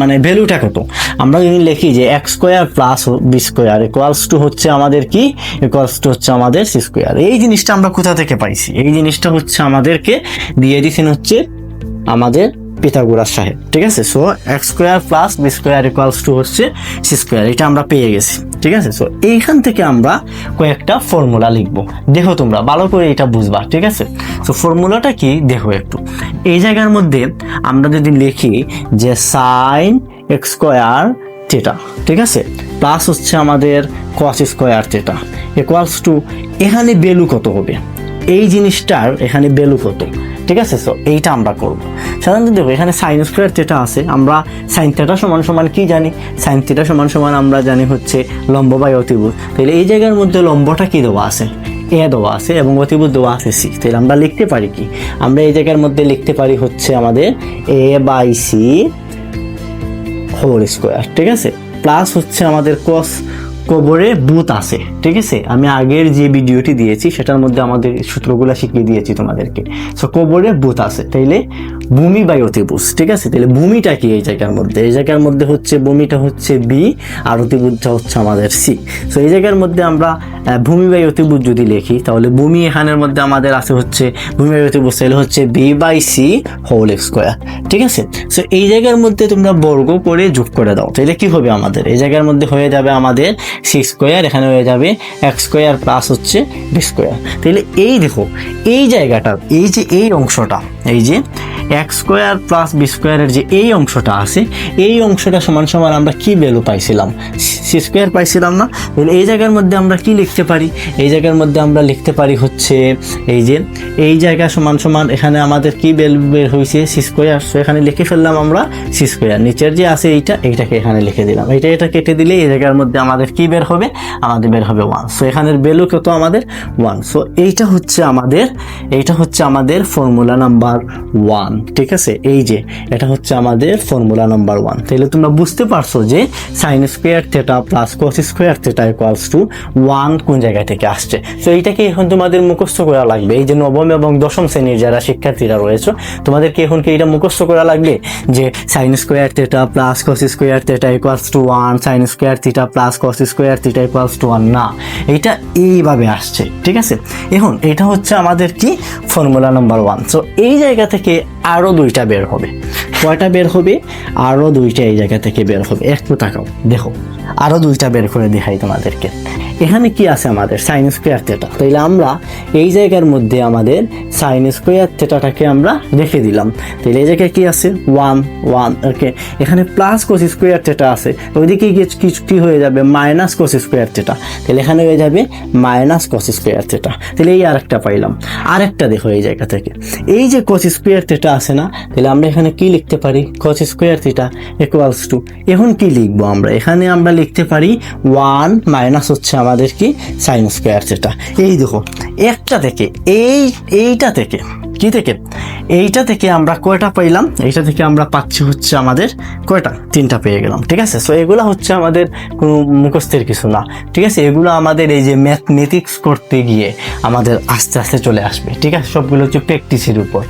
মানে ভ্যালুটা কত? আমরা যদি লিখি যে X square plus B square equals to হচ্ছে আমাদের কি? ইকুয়ালস টু হচ্ছে আমাদের সি স্কোয়ার এই জিনিসটা আমরা কোথা থেকে পাইছি? এই জিনিসটা হচ্ছে আমাদেরকে দিয়ে দিয়েছেন হচ্ছে আমাদের পিথাগোরাস সাহেব, ঠিক আছে? So X square plus B square equals to হচ্ছে সি স্কোয়ার এটা আমরা পেয়ে গেছি, ঠিক আছে? সো এইখান থেকে আমরা কয়েকটা ফর্মুলা লিখব। দেখো তোমরা, ভালো করে এটা বুঝবা, ঠিক আছে? সো ফর্মুলাটা কি? দেখো একটু। এই জায়গার মধ্যে আমরা যদি লিখি যে সাইন এক্স স্কোয়ার থিটা ঠিক আছে? প্লাস হচ্ছে আমাদের cos square theta equals to এখানে ভ্যালু কত হবে? এই জিনিসটার এখানে ভ্যালু কত? ঠিক আছে? সো এইটা আমরা করব। সাধারণত দেখো, এখানে সাইন স্কোয়ার যেটা আছে। আমরা সাইন থেটা সমান সমান কি জানি? সাইন থিটা সমান সমান আমরা জানি হচ্ছে লম্ব বাই অতিভুজ। তাহলে এই জায়গার মধ্যে লম্বটা কি দেওয়া আছে? এ দেওয়া আছে এবং অতিভুজ দেওয়া আছে সি তাহলে আমরা লিখতে পারি কি? আমরা এই জায়গার মধ্যে লিখতে পারি হচ্ছে আমাদের A by C whole square ঠিক আছে? প্লাস হচ্ছে আমাদের কস কবরে বুথ আছে, ঠিক আছে? আমি আগের যে ভিডিওটি দিয়েছি, সেটার মধ্যে আমাদের সূত্রগুলো শিখিয়ে দিয়েছি তোমাদেরকে। সো কবরে বুথ আছে, তাইলে ভূমি বাই অতিভুজ ঠিক আছে? তাহলে ভূমিটা কি এই জায়গার মধ্যে? এই জায়গার মধ্যে হচ্ছে, ভূমিটা হচ্ছে বি, আর অতিভুজটা হচ্ছে আমাদের সি। সো এই জায়গার মধ্যে আমরা ভূমি বাই অতিভুজ যদি লিখি, তাহলে ভূমি এখানের মধ্যে আমাদের আছে হচ্ছে, ভূমি বাই অতিভুজ তাহলে হচ্ছে B by C whole square, ঠিক আছে? সো এই জায়গার মধ্যে তোমরা বর্গ করে যোগ করে দাও তাহলে কি হবে আমাদের? এই জায়গার মধ্যে হয়ে যাবে আমাদের সি স্কোয়ার এখানে হয়ে যাবে এক স্কোয়ার প্লাস হচ্ছে বি স্কোয়ার। তাহলে এই দেখো, এই জায়গাটা এই যে এই অংশটা, এই যে এক্স স্কোয়ার প্লাস বি স্কোয়ারের যে এই অংশটা আছে, এই অংশটা সমান সমান আমরা কি ভ্যালু পাইছিলাম? সি স্কোয়ার পাইছিলাম না? এই জায়গার মধ্যে আমরা কি লিখতে পারি? এই জায়গার মধ্যে আমরা লিখতে পারি হচ্ছে এই যে, এই জায়গা সমান সমান এখানে আমাদের কি ভ্যালু বের হয়েছে সি স্কোয়ার। সো এখানে লিখে ফেললাম আমরা সি স্কোয়ার। নিচের যে আছে এইটা, এইটাকে এখানে লিখে দিলাম। এটা এটা কেটে দিলে এই জায়গার মধ্যে আমাদের কি বের হবে? আমাদের বের হবে ওয়ান সো এখানের ভ্যালু কত? আমাদের ওয়ান সো এইটা হচ্ছে আমাদের, এইটা হচ্ছে আমাদের ফর্মুলা নাম্বার ওয়ান ঠিক আছে? এই যে, এটা হচ্ছে আমাদের ফর্মুলা নাম্বার ওয়ান তাহলে তোমরা বুঝতে পারছ যে sine square theta plus cos square theta equals to one কোন জায়গা থেকে আসছে? তো এইটাকে এখন তোমাদের মুখস্থ করা লাগবে। এই যে নবম এবং দশম শ্রেণির যারা শিক্ষার্থীরা রয়েছে, তোমাদেরকে এখন কি এটা মুখস্থ করা লাগবে? যে sine square theta plus cos square theta equals to one sine square theta plus cos square theta equals to one না, এটা এইভাবে আসছে। ঠিক আছে? এখন, এটা হচ্ছে আমাদের কি? ফর্মুলা নাম্বার ওয়ান সো এই জায়গা থেকে আরও দুইটা বের হবে। কয়টা বের হবে? আরও দুইটা এই জায়গা থেকে বের হবে। একটু তাকাও, দেখো আরও দুইটা বের করে দেখাই তোমাদেরকে। এখানে কি আছে আমাদের? সাইন স্কোয়ার থেটা তাইলে আমরা এই জায়গার মধ্যে আমাদের সাইন স্কোয়ার থেটাটাকে আমরা রেখে দিলাম। তাহলে এই জায়গায় কি আছে? ওয়ান ওয়ান ওকে এখানে প্লাস কোস স্কোয়ার থেটা আছে। ওইদিকে গিয়ে কি- কি হয়ে যাবে? মাইনাস কোস স্কোয়ার থেটা তাহলে এখানে হয়ে যাবে মাইনাস কোস স্কোয়ার থেটা তাহলে এই আরেকটা পাইলাম। আরেকটা দেখো এই জায়গা থেকে। এই যে কোস স্কোয়ার থেটা আছে না, তাহলে আমরা এখানে কি লিখতে পারি? Cos square theta equals to এখন কি লিখব আমরা? এখানে আমরা লিখতে পারি ওয়ান মাইনাস হচ্ছে আমাদের কি? সাইন স্কোয়ার থেটা এই দেখো একটা থেকে, এই, এইটা থেকে, কি থেকে? এইটা থেকে আমরা কয়টা পাইলাম? এইটা থেকে আমরা পাচ্ছি হচ্ছে আমাদের কয়টা? তিনটা পেয়ে গেলাম, ঠিক আছে? সো এগুলো হচ্ছে আমাদের কোনো মুখস্থের কিছু না, ঠিক আছে? এগুলো আমাদের এই যে ম্যাথমেটিক্স করতে গিয়ে আমাদের আস্তে আস্তে চলে আসবে, ঠিক আছে? সবগুলো হচ্ছে প্র্যাকটিসের উপর।